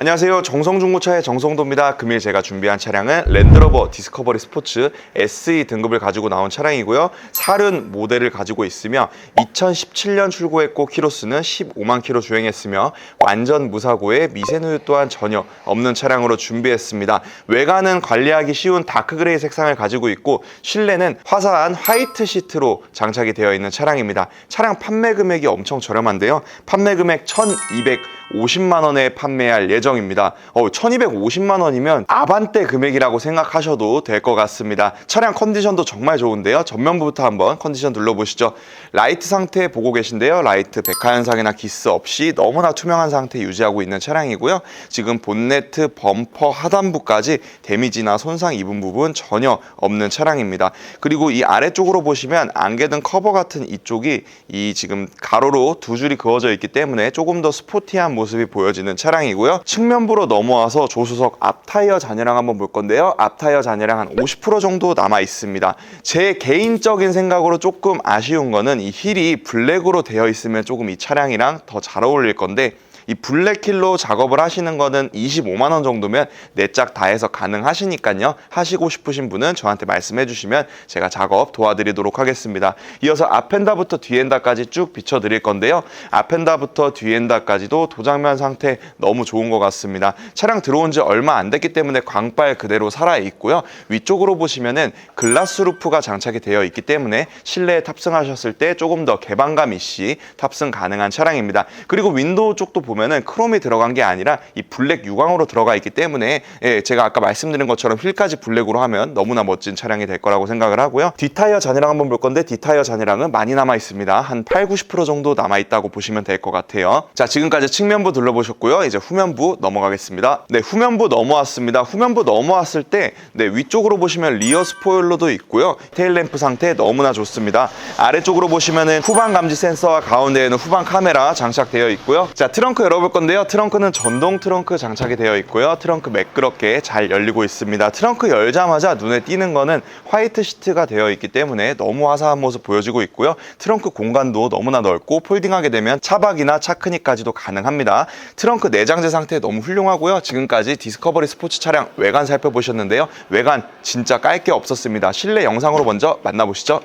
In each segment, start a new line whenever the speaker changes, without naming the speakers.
안녕하세요. 정성중고차의 정성도입니다. 금일 제가 준비한 차량은 랜드로버 디스커버리 스포츠 SE 등급을 가지고 나온 차량이고요. 살은 모델을 가지고 있으며 2017년 출고했고 키로수는 15만 킬로 주행했으며 완전 무사고에 미세누유 또한 전혀 없는 차량으로 준비했습니다. 외관은 관리하기 쉬운 다크 그레이 색상을 가지고 있고 실내는 화사한 화이트 시트로 장착이 되어 있는 차량입니다. 차량 판매 금액이 엄청 저렴한데요. 판매 금액 1,250만 원에 판매할 예정 입니다. 어, 1,250만 원이면 아반떼 금액이라고 생각하셔도 될 것 같습니다. 차량 컨디션도 정말 좋은데요. 전면부부터 한번 컨디션 둘러보시죠. 라이트 상태 보고 계신데요. 라이트 백화 현상이나 기스 없이 너무나 투명한 상태 유지하고 있는 차량이고요. 지금 본네트, 범퍼, 하단부까지 데미지나 손상 입은 부분 전혀 없는 차량입니다. 그리고 이 아래쪽으로 보시면 안개등 커버 같은 이쪽이 이 지금 가로로 두 줄이 그어져 있기 때문에 조금 더 스포티한 모습이 보여지는 차량이고요. 측면부로 넘어와서 조수석 앞 타이어 잔여량 한번 볼 건데요. 앞 타이어 잔여량 한 50% 정도 남아 있습니다. 제 개인적인 생각으로 조금 아쉬운 거는 이 휠이 블랙으로 되어 있으면 조금 이 차량이랑 더 잘 어울릴 건데 이 블랙킬로 작업을 하시는 거는 25만 원 정도면 네 짝 다 해서 가능하시니까요. 하시고 싶으신 분은 저한테 말씀해 주시면 제가 작업 도와드리도록 하겠습니다. 이어서 앞엔다부터 뒤엔다까지 쭉 비춰 드릴 건데요. 앞엔다부터 뒤엔다까지도 도장면 상태 너무 좋은 것 같습니다. 차량 들어온 지 얼마 안 됐기 때문에 광빨 그대로 살아 있고요. 위쪽으로 보시면은 글라스 루프가 장착이 되어 있기 때문에 실내에 탑승하셨을 때 조금 더 개방감 있이 탑승 가능한 차량입니다. 그리고 윈도우 쪽도 보면 은 크롬이 들어간 게 아니라 이 블랙 유광으로 들어가 있기 때문에 예, 제가 아까 말씀드린 것처럼 휠까지 블랙으로 하면 너무나 멋진 차량이 될 거라고 생각을 하고요. 뒷타이어 잔해랑 한번 볼 건데 뒷타이어 잔해랑은 많이 남아 있습니다. 한 8, 90% 정도 남아 있다고 보시면 될 것 같아요. 자, 지금까지 측면부 둘러보셨고요. 이제 후면부 넘어가겠습니다. 네, 후면부 넘어왔습니다. 후면부 넘어왔을 때 네, 위쪽으로 보시면 리어 스포일러도 있고요. 테일 램프 상태 너무나 좋습니다. 아래쪽으로 보시면은 후방 감지 센서와 가운데에는 후방 카메라 장착되어 있고요. 자, 트렁크 열어볼 건데요. 트렁크는 전동 트렁크 장착이 되어 있고요. 트렁크 매끄럽게 잘 열리고 있습니다. 트렁크 열자마자 눈에 띄는 거는 화이트 시트가 되어 있기 때문에 너무 화사한 모습 보여지고 있고요. 트렁크 공간도 너무나 넓고 폴딩하게 되면 차박이나 차크니까지도 가능합니다. 트렁크 내장재 상태 너무 훌륭하고요. 지금까지 디스커버리 스포츠 차량 외관 살펴보셨는데요. 외관 진짜 깔 게 없었습니다. 실내 영상으로 먼저 만나보시죠.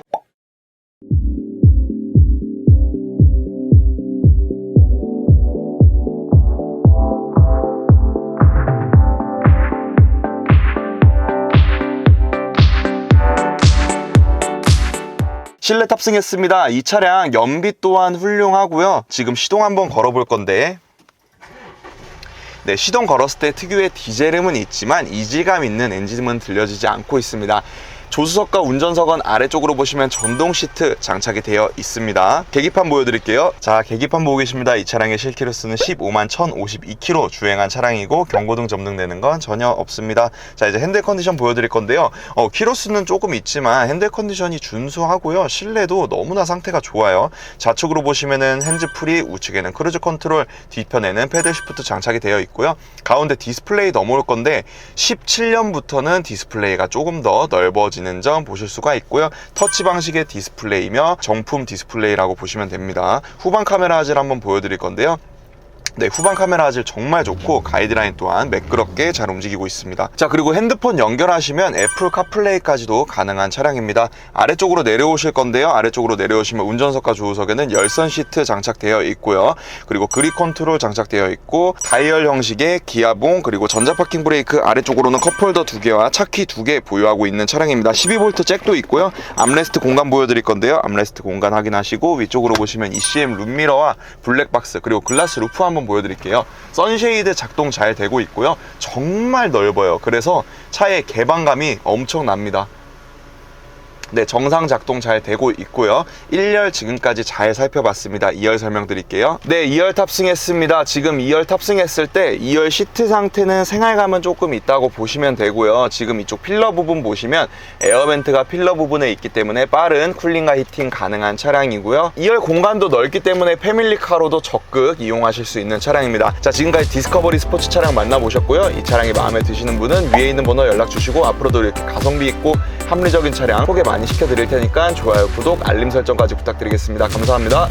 실내 탑승했습니다. 이 차량 연비 또한 훌륭하고요. 지금 시동 한번 걸어볼 건데 네, 시동 걸었을 때 특유의 디젤음은 있지만 이질감 있는 엔진음은 들려지지 않고 있습니다. 조수석과 운전석은 아래쪽으로 보시면 전동 시트 장착이 되어 있습니다. 계기판 보여드릴게요. 자, 계기판 보고 계십니다. 이 차량의 실키로수는 15만 1052km 주행한 차량이고 경고등 점등되는 건 전혀 없습니다. 자, 이제 핸들 컨디션 보여드릴 건데요. 어, 키로수는 조금 있지만 핸들 컨디션이 준수하고요. 실내도 너무나 상태가 좋아요. 좌측으로 보시면은 핸즈프리, 우측에는 크루즈 컨트롤, 뒤편에는 패들 시프트 장착이 되어 있고요. 가운데 디스플레이 넘어올 건데 17년부터는 디스플레이가 조금 더 넓어 지는 점 보실 수가 있고요. 터치 방식의 디스플레이며 정품 디스플레이라고 보시면 됩니다. 후방 카메라 화질 한번 보여드릴 건데요. 네, 후방 카메라 화질 정말 좋고 가이드라인 또한 매끄럽게 잘 움직이고 있습니다. 자, 그리고 핸드폰 연결하시면 애플 카플레이까지도 가능한 차량입니다. 아래쪽으로 내려오실 건데요. 아래쪽으로 내려오시면 운전석과 조수석에는 열선 시트 장착되어 있고요. 그리고 그립 컨트롤 장착되어 있고 다이얼 형식의 기아봉 그리고 전자 파킹 브레이크 아래쪽으로는 컵홀더 두 개와 차키 두 개 보유하고 있는 차량입니다. 12V 잭도 있고요. 암레스트 공간 보여드릴 건데요. 암레스트 공간 확인하시고 위쪽으로 보시면 ECM 룸미러와 블랙박스 그리고 글라스 루프 한번 보여드릴게요. 선쉐이드 작동 잘 되고 있고요. 정말 넓어요. 그래서 차의 개방감이 엄청납니다. 네, 정상 작동 잘 되고 있고요. 1열 지금까지 잘 살펴봤습니다. 2열 설명드릴게요. 네, 2열 탑승했습니다. 지금 2열 탑승했을 때 2열 시트 상태는 생활감은 조금 있다고 보시면 되고요. 지금 이쪽 필러 부분 보시면 에어벤트가 필러 부분에 있기 때문에 빠른 쿨링과 히팅 가능한 차량이고요. 2열 공간도 넓기 때문에 패밀리카로도 적극 이용하실 수 있는 차량입니다. 자, 지금까지 디스커버리 스포츠 차량 만나보셨고요. 이 차량이 마음에 드시는 분은 위에 있는 번호 연락 주시고 앞으로도 이렇게 가성비 있고 합리적인 차량 소개 많이 시켜드릴 테니까 좋아요, 구독, 알림 설정까지 부탁드리겠습니다. 감사합니다.